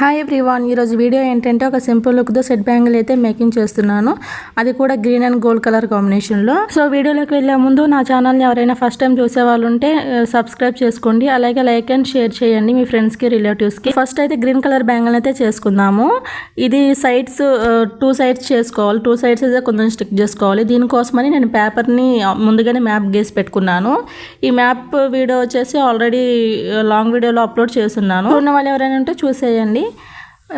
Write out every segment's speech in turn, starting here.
Hi everyone ఈరోజు video ఏంటంటే ఒక సింపుల్ లుక్తో సెట్ బ్యాంగిల్ అయితే మేకింగ్ చేస్తున్నాను. అది కూడా గ్రీన్ అండ్ గోల్డ్ కలర్ కాంబినేషన్లో సో వీడియోలోకి వెళ్ళే ముందు నా ఛానల్ని ఎవరైనా ఫస్ట్ టైం చూసే వాళ్ళు ఉంటే సబ్స్క్రైబ్ చేసుకోండి. అలాగే లైక్ అండ్ షేర్ చేయండి మీ ఫ్రెండ్స్కి రిలేటివ్స్కి ఫస్ట్ అయితే గ్రీన్ కలర్ బ్యాంగిల్ అయితే చేసుకుందాము. ఇది సైడ్స్ టూ సైడ్స్ చేసుకోవాలి. టూ సైడ్స్ అయితే కొంచెం స్టిక్ చేసుకోవాలి. దీనికోసమని నేను పేపర్ని ముందుగానే మ్యాప్ గేసి పెట్టుకున్నాను. ఈ మ్యాప్ వీడియో వచ్చేసి ఆల్రెడీ లాంగ్ వీడియోలో అప్లోడ్ చేస్తున్నాను. ఉన్న వాళ్ళు ఎవరైనా ఉంటే చూసేయండి.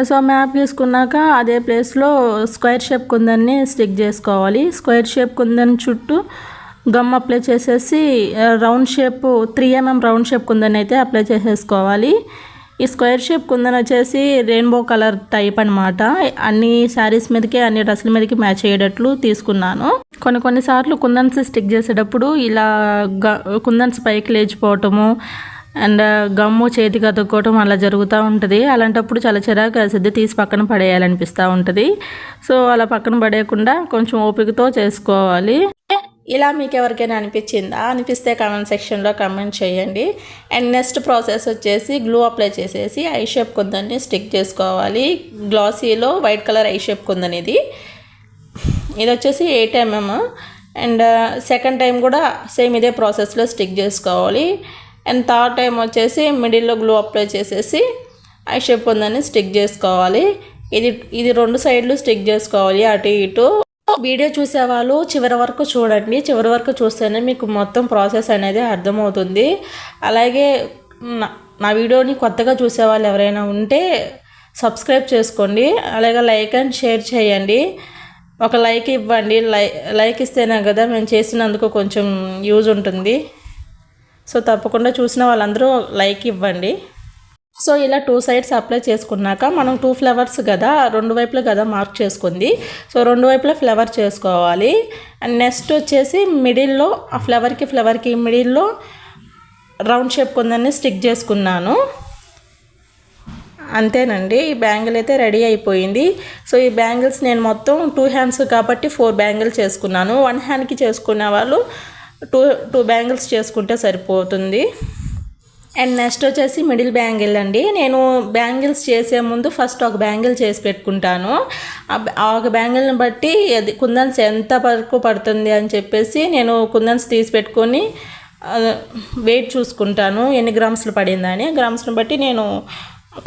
సో మ్యాప్ తీసుకున్నాక అదే ప్లేస్లో స్క్వేర్ షేప్ కుందన్ని స్టిక్ చేసుకోవాలి. స్క్వేర్ షేప్ కుందని చుట్టూ గమ్ అప్లై చేసేసి round shape three MM round shape కుందని అయితే అప్లై చేసేసుకోవాలి. ఈ స్క్వేర్ షేప్ కుందని వచ్చేసి రెయిన్బో కలర్ టైప్ అనమాట అన్ని శారీస్ మీదకి అన్ని డ్రెస్సుల మీదకి మ్యాచ్ అయ్యేటట్లు తీసుకున్నాను. కొన్ని కొన్నిసార్లు కుందన్స్ స్టిక్ చేసేటప్పుడు ఇలా కుందన్స్ పైకి లేచిపోవటము అండ్ గమ్ము చేతికి అతుక్కోవటం అలా జరుగుతూ ఉంటుంది. అలాంటప్పుడు చాలా చిరాకు వేసిద్ది తీసి పక్కన పడేయాలనిపిస్తూ ఉంటుంది. సో అలా పక్కన పడేయకుండా కొంచెం ఓపికతో చేసుకోవాలి. ఇలా మీకు ఎవరికైనా అనిపించిందా? అనిపిస్తే కామెంట్ సెక్షన్లో కామెంట్ చేయండి. అండ్ నెక్స్ట్ ప్రాసెస్ వచ్చేసి గ్లూ అప్లై చేసేసి ఐ షేప్ కుందని స్టిక్ చేసుకోవాలి. గ్లాసీలో వైట్ కలర్ ఐ షేప్ కుందని ఇది ఇది వచ్చేసి eight MM. And second time కూడా సేమ్ ఇదే ప్రాసెస్లో స్టిక్ చేసుకోవాలి. అండ్ థర్డ్ టైం వచ్చేసి మిడిల్లో గ్లూ అప్లై చేసేసి ఐ షేప్ ఉందని స్టిక్ చేసుకోవాలి. ఇది ఇది రెండు సైడ్లు స్టిక్ చేసుకోవాలి అటు ఇటు. వీడియో చూసేవాళ్ళు చివరి వరకు చూడండి. చివరి వరకు చూస్తేనే మీకు మొత్తం ప్రాసెస్ అనేది అర్థమవుతుంది. అలాగే నా వీడియోని కొత్తగా చూసేవాళ్ళు ఎవరైనా ఉంటే సబ్స్క్రైబ్ చేసుకోండి. అలాగే లైక్ అండ్ షేర్ చేయండి. ఒక లైక్ ఇవ్వండి. లై లైక్ ఇస్తేనే కదా మేము చేసినందుకు కొంచెం యూజ్ ఉంటుంది. సో తప్పకుండా చూసిన వాళ్ళందరూ లైక్ ఇవ్వండి. సో ఇలా టూ సైడ్స్ అప్లై చేసుకున్నాక మనం టూ ఫ్లవర్స్ కదా రెండు వైపులు కదా మార్క్ చేసుకుంది. సో రెండు వైపులా ఫ్లవర్ చేసుకోవాలి. అండ్ నెక్స్ట్ వచ్చేసి మిడిల్లో ఆ ఫ్లవర్కి ఫ్లవర్కి మిడిల్లో రౌండ్ షేప్ కొందరిని స్టిక్ చేసుకున్నాను. అంతేనండి. ఈ బ్యాంగిల్ అయితే రెడీ అయిపోయింది. సో ఈ బ్యాంగిల్స్ నేను మొత్తం టూ హ్యాండ్స్ కాబట్టి ఫోర్ బ్యాంగిల్స్ చేసుకున్నాను. వన్ హ్యాండ్కి చేసుకునే వాళ్ళు టూ టూ బ్యాంగిల్స్ చేసుకుంటే సరిపోతుంది. అండ్ నెక్స్ట్ వచ్చేసి మిడిల్ బ్యాంగిల్ అండి. నేను బ్యాంగిల్స్ చేసే ముందు ఫస్ట్ ఒక బ్యాంగిల్ చేసి పెట్టుకుంటాను. ఆ ఒక బ్యాంగిల్ని బట్టి అది కుందన్స్ ఎంత వరకు పడుతుంది అని చెప్పేసి నేను కుందన్స్ తీసి పెట్టుకొని వెయిట్ చూసుకుంటాను. ఎన్ని గ్రామ్స్లు పడిందని గ్రామ్స్ని బట్టి నేను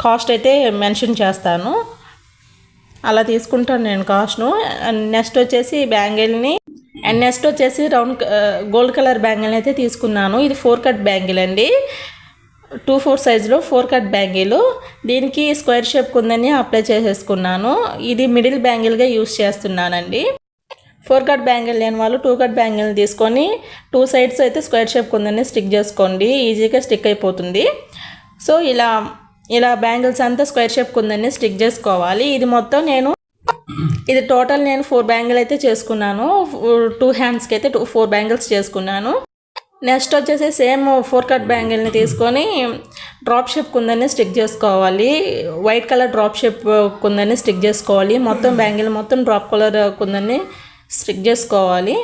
కాస్ట్ అయితే మెన్షన్ చేస్తాను. అలా తీసుకుంటాను నేను కాస్ట్ను. నెక్స్ట్ వచ్చేసి బ్యాంగిల్ని అండ్ నెక్స్ట్ వచ్చేసి రౌండ్ గోల్డ్ కలర్ బ్యాంగిల్ అయితే తీసుకున్నాను. ఇది ఫోర్ కట్ బ్యాంగిల్ అండి. టూ ఫోర్ సైజులో ఫోర్ కట్ బ్యాంగిల్ దీనికి స్క్వేర్ షేప్ కుందని అప్లై చేసేసుకున్నాను. ఇది మిడిల్ బ్యాంగిల్గా యూస్ చేస్తున్నానండి. ఫోర్ కట్ బ్యాంగిల్ లేని వాళ్ళు టూ కట్ బ్యాంగిల్ తీసుకొని టూ సైడ్స్ అయితే స్క్వేర్ షేప్ కుందని స్టిక్ చేసుకోండి. ఈజీగా స్టిక్ అయిపోతుంది. సో ఇలా ఇలా బ్యాంగిల్స్ అంతా స్క్వేర్ షేప్ కుందని స్టిక్ చేసుకోవాలి. ఇది మొత్తం నేను ఇది టోటల్ నేను ఫోర్ బ్యాంగిల్ అయితే చేసుకున్నాను. టూ హ్యాండ్స్కి అయితే టూ ఫోర్ బ్యాంగిల్స్ చేసుకున్నాను. నెక్స్ట్ వచ్చేసి సేమ్ ఫోర్ కట్ బ్యాంగిల్ని తీసుకొని డ్రాప్ షేప్ కుందని స్టిక్ చేసుకోవాలి. వైట్ కలర్ డ్రాప్ షేప్ కుందని స్టిక్ చేసుకోవాలి. మొత్తం బ్యాంగిల్ మొత్తం డ్రాప్ కలర్ కుందని స్టిక్ చేసుకోవాలి.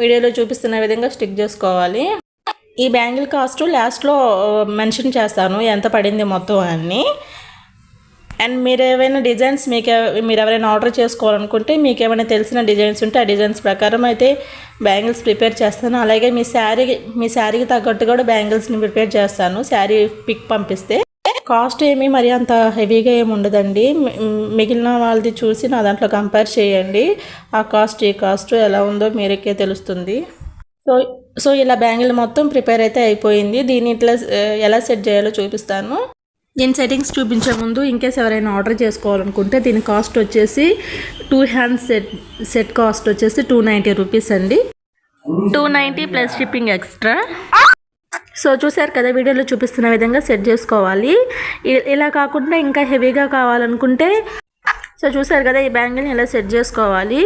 వీడియోలో చూపిస్తున్న విధంగా స్టిక్ చేసుకోవాలి. ఈ బ్యాంగిల్ కాస్ట్ లాస్ట్లో మెన్షన్ చేస్తాను. ఎంత పడింది మొత్తం అన్నీ. అండ్ మీరు ఏవైనా డిజైన్స్ మీకు మీరు ఎవరైనా ఆర్డర్ చేసుకోవాలనుకుంటే మీకు ఏమైనా తెలిసిన డిజైన్స్ ఉంటే ఆ డిజైన్స్ ప్రకారం అయితే బ్యాంగిల్స్ ప్రిపేర్ చేస్తాను. అలాగే మీ శారీ మీ శారీకి తగ్గట్టు కూడా బ్యాంగిల్స్ని ప్రిపేర్ చేస్తాను. శారీ పిక్ పంపిస్తే. కాస్ట్ ఏమీ మరి అంత హెవీగా ఏమి ఉండదండి. మిగిలిన వాళ్ళది చూసి నా దాంట్లో కంపేర్ చేయండి. ఆ కాస్ట్ ఈ కాస్ట్ ఎలా ఉందో మీరకే తెలుస్తుంది. సో సో ఇలా బ్యాంగిల్ మొత్తం ప్రిపేర్ అయితే అయిపోయింది. దీన్ని ఇట్లా ఎలా సెట్ చేయాలో చూపిస్తాను. నేను సెట్టింగ్స్ చూపించే ముందు ఇంకేస్ ఎవరైనా ఆర్డర్ చేసుకోవాలనుకుంటే దీని కాస్ట్ వచ్చేసి two hand set set cost వచ్చేసి టూ నైంటీ రూపీస్ అండి. Two ninety plus shipping extra so చూసారు కదా వీడియోలో చూపిస్తున్న విధంగా సెట్ చేసుకోవాలి. ఇలా కాకుండా ఇంకా హెవీగా కావాలనుకుంటే సో చూసారు కదా ఈ బ్యాంగిల్ని ఇలా సెట్ చేసుకోవాలి?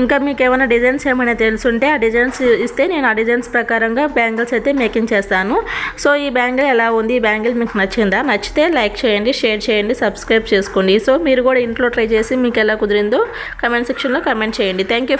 ఇంకా మీకు ఏమైనా డిజైన్స్ ఏమైనా తెలుసుంటే ఆ డిజైన్స్ ఇస్తే నేను ఆ డిజైన్స్ ప్రకారంగా బ్యాంగిల్స్ అయితే మేకింగ్ చేస్తాను. సో ఈ బ్యాంగిల్ ఎలా ఉంది? ఈ బ్యాంగిల్ మీకు నచ్చిందా? నచ్చితే లైక్ చేయండి షేర్ చేయండి సబ్స్క్రైబ్ చేసుకోండి. సో మీరు కూడా ఇంట్లో ట్రై చేసి మీకు ఎలా కుదిరిందో కమెంట్ సెక్షన్లో కమెంట్ చేయండి. థ్యాంక్